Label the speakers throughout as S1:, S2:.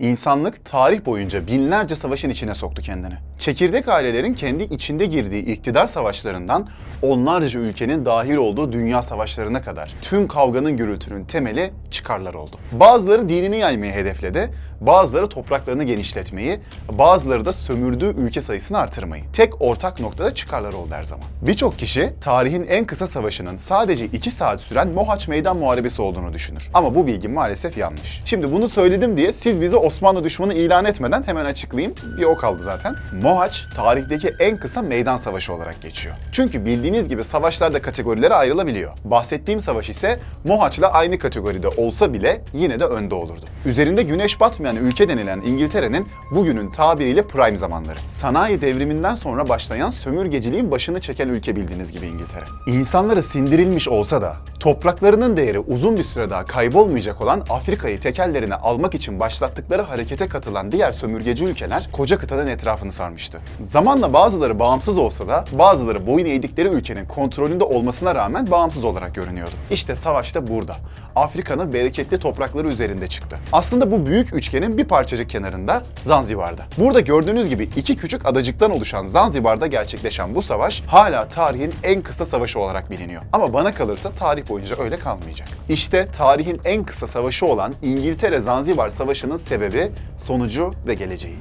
S1: İnsanlık tarih boyunca binlerce savaşın içine soktu kendini. Çekirdek ailelerin kendi içinde girdiği iktidar savaşlarından onlarca ülkenin dahil olduğu dünya savaşlarına kadar tüm kavganın gürültünün temeli çıkarlar oldu. Bazıları dinini yaymayı hedefledi, bazıları topraklarını genişletmeyi, bazıları da sömürdüğü ülke sayısını artırmayı. Tek ortak noktada çıkarlar oldu her zaman. Birçok kişi tarihin en kısa savaşının sadece 2 saat süren Mohaç Meydan Muharebesi olduğunu düşünür. Ama bu bilgi maalesef yanlış. Şimdi bunu söyledim diye siz bizi Osmanlı düşmanı ilan etmeden hemen açıklayayım. Bir o kaldı zaten. Mohaç tarihteki en kısa meydan savaşı olarak geçiyor. Çünkü bildiğiniz gibi savaşlar da kategorilere ayrılabiliyor. Bahsettiğim savaş ise Mohaç'la aynı kategoride olsa bile yine de önde olurdu. Üzerinde güneş batmayan ülke denilen İngiltere'nin bugünün tabiriyle prime zamanları. Sanayi devriminden sonra başlayan sömürgeciliğin başını çeken ülke bildiğiniz gibi İngiltere. İnsanları sindirilmiş olsa da topraklarının değeri uzun bir süre daha kaybolmayacak olan Afrika'yı tekellerine almak için başlattıkları harekete katılan diğer sömürgeci ülkeler koca kıtanın etrafını sarmıştı. Zamanla bazıları bağımsız olsa da bazıları boyun eğdikleri ülkenin kontrolünde olmasına rağmen bağımsız olarak görünüyordu. İşte savaş da burada. Afrika'nın bereketli toprakları üzerinde çıktı. Aslında bu büyük üçgenin bir parçacık kenarında Zanzibar'da. Burada gördüğünüz gibi iki küçük adacıktan oluşan Zanzibar'da gerçekleşen bu savaş hala tarihin en kısa savaşı olarak biliniyor. Ama bana kalırsa tarih boyunca öyle kalmayacak. İşte tarihin en kısa savaşı olan İngiltere-Zanzibar Savaşı'nın sebebi, sonucu ve geleceği.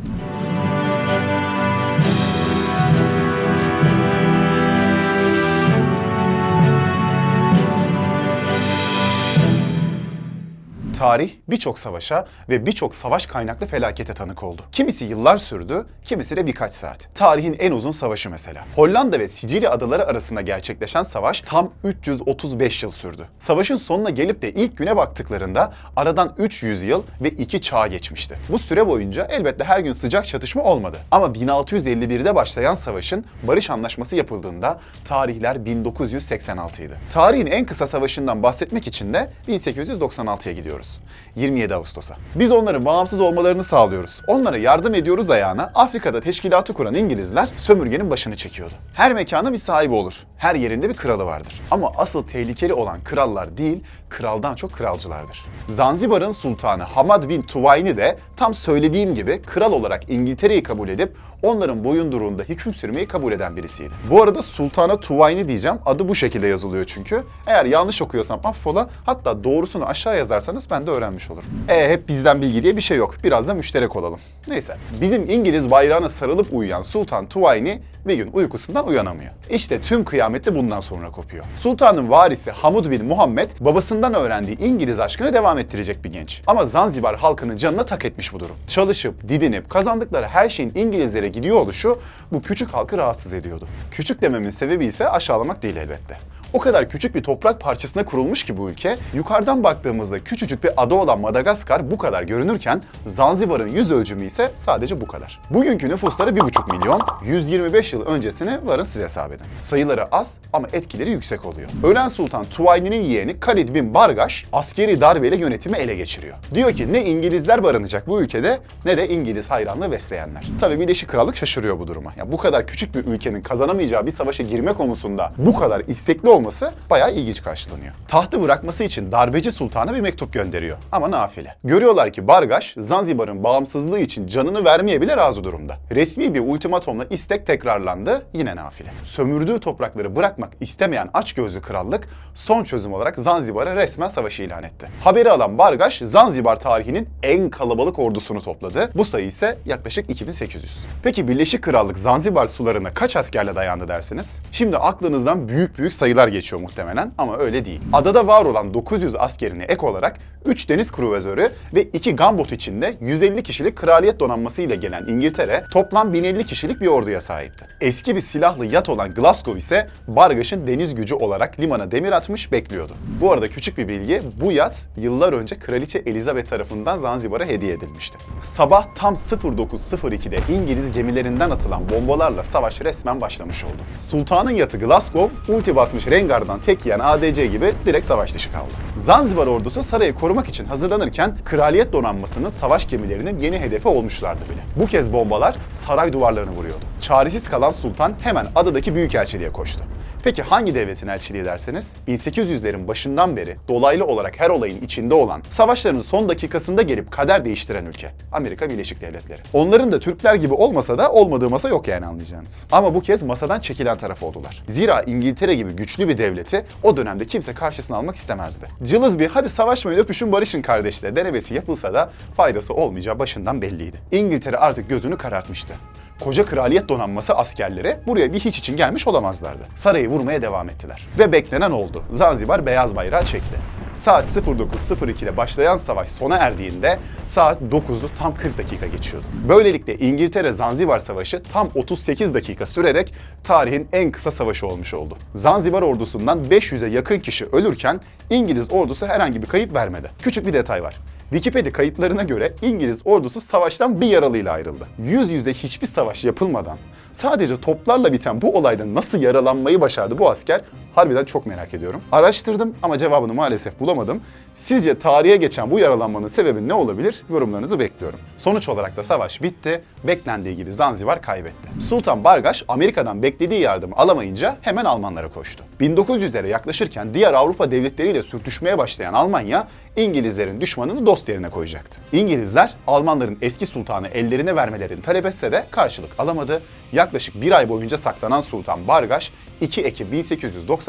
S1: Tarih birçok savaşa ve birçok savaş kaynaklı felakete tanık oldu. Kimisi yıllar sürdü, kimisi de birkaç saat. Tarihin en uzun savaşı mesela. Hollanda ve Sicilya adaları arasında gerçekleşen savaş tam 335 yıl sürdü. Savaşın sonuna gelip de ilk güne baktıklarında aradan 300 yıl ve 2 çağ geçmişti. Bu süre boyunca elbette her gün sıcak çatışma olmadı. Ama 1651'de başlayan savaşın barış anlaşması yapıldığında tarihler 1986 idi. Tarihin en kısa savaşından bahsetmek için de 1896'ya gidiyoruz. 27 Ağustos'a. Biz onların bağımsız olmalarını sağlıyoruz. Onlara yardım ediyoruz ayağına Afrika'da teşkilatı kuran İngilizler sömürgenin başını çekiyordu. Her mekanın bir sahibi olur. Her yerinde bir kralı vardır. Ama asıl tehlikeli olan krallar değil, kraldan çok kralcılardır. Zanzibar'ın sultanı Hamad bin Tuvayni de tam söylediğim gibi kral olarak İngiltere'yi kabul edip onların boyunduruğunda hüküm sürmeyi kabul eden birisiydi. Bu arada Sultana Tuvayni diyeceğim. Adı bu şekilde yazılıyor çünkü. Eğer yanlış okuyorsam affola. Hatta doğrusunu aşağı yazarsanız ben de öğrenmiş olurum. E hep bizden bilgi diye bir şey yok. Biraz da müşterek olalım. Neyse. Bizim İngiliz bayrağına sarılıp uyuyan Sultan Tuvayni bir gün uykusundan uyanamıyor. İşte tüm kıyamette bundan sonra kopuyor. Sultanın varisi Hamud bin Muhammed babasından öğrendiği İngiliz aşkını devam ettirecek bir genç. Ama Zanzibar halkının canına tak etmiş bu durum. Çalışıp, didinip, kazandıkları her şeyin İngilizlere gidiyor oluşu bu küçük halkı rahatsız ediyordu. Küçük dememin sebebi ise aşağılamak değil elbette. O kadar küçük bir toprak parçasına kurulmuş ki bu ülke, yukarıdan baktığımızda küçücük bir ada olan Madagaskar bu kadar görünürken Zanzibar'ın yüz ölçümü ise sadece bu kadar. Bugünkü nüfusları 1,5 milyon, 125 yıl öncesini varın siz hesap edin. Sayıları az ama etkileri yüksek oluyor. Ölen Sultan Tuvayni'nin yeğeni Khalid bin Bargaş askeri darbeyle yönetimi ele geçiriyor. Diyor ki ne İngilizler barınacak bu ülkede ne de İngiliz hayranlığı besleyenler. Tabii Birleşik Krallık şaşırıyor bu duruma. Ya bu kadar küçük bir ülkenin kazanamayacağı bir savaşa girme konusunda bu kadar istekli olması bayağı ilginç karşılanıyor. Tahtı bırakması için darbeci sultana bir mektup gönderiyor ama nafile. Görüyorlar ki Bargaş Zanzibar'ın bağımsızlığı için canını vermeye bile razı durumda. Resmi bir ultimatomla istek tekrarlandı yine nafile. Sömürdüğü toprakları bırakmak istemeyen açgözlü krallık son çözüm olarak Zanzibar'a resmen savaşı ilan etti. Haberi alan Bargaş Zanzibar tarihinin en kalabalık ordusunu topladı. Bu sayı ise yaklaşık 2800. Peki Birleşik Krallık Zanzibar sularına kaç askerle dayandı dersiniz? Şimdi aklınızdan büyük büyük sayılar geçiyor muhtemelen ama öyle değil. Adada var olan 900 askerini ek olarak 3 deniz kruvazörü ve 2 gunboat içinde 150 kişilik kraliyet donanması ile gelen İngiltere toplam 1050 kişilik bir orduya sahipti. Eski bir silahlı yat olan Glasgow ise Bargaş'ın deniz gücü olarak limana demir atmış bekliyordu. Bu arada küçük bir bilgi, bu yat yıllar önce Kraliçe Elizabeth tarafından Zanzibar'a hediye edilmişti. Sabah tam 09.02'de İngiliz gemilerinden atılan bombalarla savaş resmen başlamış oldu. Sultanın yatı Glasgow, ulti basmış Rengar'dan tek yiyen ADC gibi direkt savaş dışı kaldı. Zanzibar ordusu sarayı korumak için hazırlanırken kraliyet donanmasının savaş gemilerinin yeni hedefi olmuşlardı bile. Bu kez bombalar saray duvarlarını vuruyordu. Çaresiz kalan sultan hemen adadaki büyükelçiliğe koştu. Peki hangi devletin elçiliği derseniz? 1800'lerin başından beri dolaylı olarak her olayın içinde olan, savaşların son dakikasında gelip kader değiştiren ülke. Amerika Birleşik Devletleri. Onların da Türkler gibi olmasa da olmadığı masa yok yani anlayacağınız. Ama bu kez masadan çekilen taraf oldular. Zira İngiltere gibi güçlü bir devleti o dönemde kimse karşısına almak istemezdi. Cılız bir hadi savaşmayın öpüşün barışın kardeşle denemesi yapılsa da faydası olmayacağı başından belliydi. İngiltere artık gözünü karartmıştı koca kraliyet donanması askerleri buraya bir hiç için gelmiş olamazlardı. Sarayı vurmaya devam ettiler. Ve beklenen oldu. Zanzibar beyaz bayrağı çekti. Saat 09.02'de başlayan savaş sona erdiğinde saat 9'u tam 40 dakika geçiyordu. Böylelikle İngiltere-Zanzibar Savaşı tam 38 dakika sürerek tarihin en kısa savaşı olmuş oldu. Zanzibar ordusundan 500'e yakın kişi ölürken İngiliz ordusu herhangi bir kayıp vermedi. Küçük bir detay var. Wikipedia kayıtlarına göre İngiliz ordusu savaştan bir yaralıyla ayrıldı. Yüz yüze hiçbir savaş yapılmadan sadece toplarla biten bu olayda nasıl yaralanmayı başardı bu asker harbiden çok merak ediyorum. Araştırdım ama cevabını maalesef bulamadım. Sizce tarihe geçen bu yaralanmanın sebebi ne olabilir? Yorumlarınızı bekliyorum. Sonuç olarak da savaş bitti. Beklendiği gibi Zanzibar kaybetti. Sultan Bargaş Amerika'dan beklediği yardımı alamayınca hemen Almanlara koştu. 1900'lere yaklaşırken diğer Avrupa devletleriyle sürtüşmeye başlayan Almanya İngilizlerin düşmanını dost yerine koyacaktı. İngilizler Almanların eski sultanı ellerine vermelerini talep etse de karşılık alamadı. Yaklaşık bir ay boyunca saklanan Sultan Bargaş 2 Ekim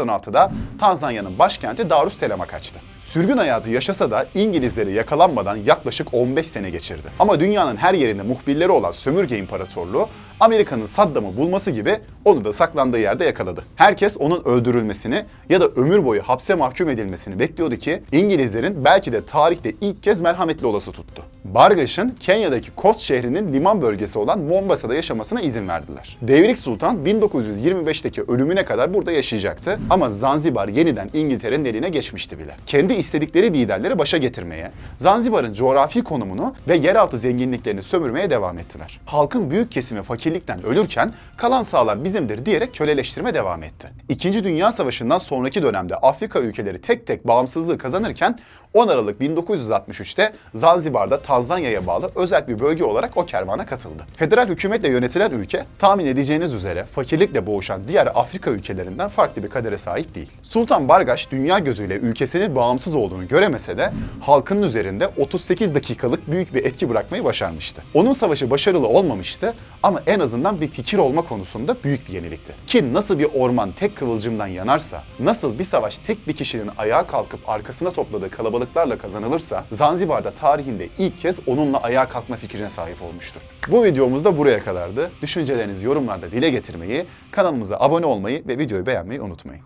S1: 1896'da Tanzanya'nın başkenti Darüsselam'a kaçtı. Sürgün hayatı yaşasa da İngilizleri yakalanmadan yaklaşık 15 sene geçirdi. Ama dünyanın her yerinde muhbirleri olan Sömürge İmparatorluğu Amerika'nın Saddam'ı bulması gibi onu da saklandığı yerde yakaladı. Herkes onun öldürülmesini ya da ömür boyu hapse mahkum edilmesini bekliyordu ki İngilizlerin belki de tarihte ilk kez merhametli olası tuttu. Bargaş'ın Kenya'daki Coast şehrinin liman bölgesi olan Mombasa'da yaşamasına izin verdiler. Devrik Sultan 1925'teki ölümüne kadar burada yaşayacaktı ama Zanzibar yeniden İngiltere'nin eline geçmişti bile. Kendi istedikleri liderleri başa getirmeye, Zanzibar'ın coğrafi konumunu ve yeraltı zenginliklerini sömürmeye devam ettiler. Halkın büyük kesimi fakirlikten ölürken kalan sağlar bizimdir diyerek köleleştirme devam etti. İkinci Dünya Savaşı'ndan sonraki dönemde Afrika ülkeleri tek tek bağımsızlığı kazanırken 10 Aralık 1963'te Zanzibar'da Tanzanya'ya bağlı özel bir bölge olarak o kervana katıldı. Federal hükümetle yönetilen ülke tahmin edeceğiniz üzere fakirlikle boğuşan diğer Afrika ülkelerinden farklı bir kadere sahip değil. Sultan Bargaş dünya gözüyle ülkesinin bağımsız olduğunu göremese de halkının üzerinde 38 dakikalık büyük bir etki bırakmayı başarmıştı. Onun savaşı başarılı olmamıştı ama en azından bir fikir olma konusunda büyük bir yenilikti. Ki nasıl bir orman tek kıvılcımdan yanarsa, nasıl bir savaş tek bir kişinin ayağa kalkıp arkasına topladığı kalabalıklarla kazanılırsa, Zanzibar'da tarihinde ilk kez onunla ayağa kalkma fikrine sahip olmuştur. Bu videomuz da buraya kadardı. Düşüncelerinizi yorumlarda dile getirmeyi, kanalımıza abone olmayı ve videoyu beğenmeyi unutmayın.